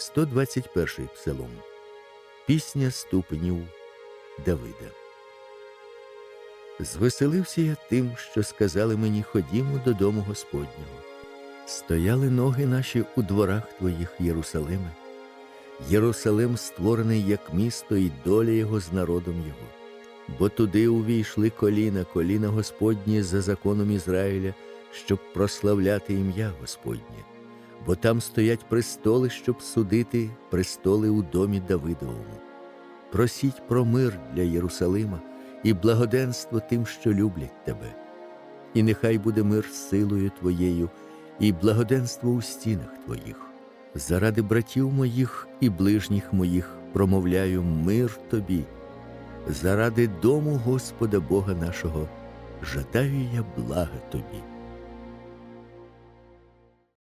121 псалом. Пісня ступенів Давида. Звеселився я тим, що сказали мені ходімо додому Господнього. Стояли ноги наші у дворах твоїх, Єрусалиме. Єрусалим створений як місто, і доля його з народом його. Бо туди увійшли коліна, коліна Господні за законом Ізраїля, щоб прославляти ім'я Господнє. Бо там стоять престоли, щоб судити престоли у домі Давидовому. Просіть про мир для Єрусалима і благоденство тим, що люблять тебе. І нехай буде мир силою твоєю, і благоденство у стінах твоїх. Заради братів моїх і ближніх моїх промовляю мир тобі. Заради дому Господа Бога нашого жадаю я блага тобі.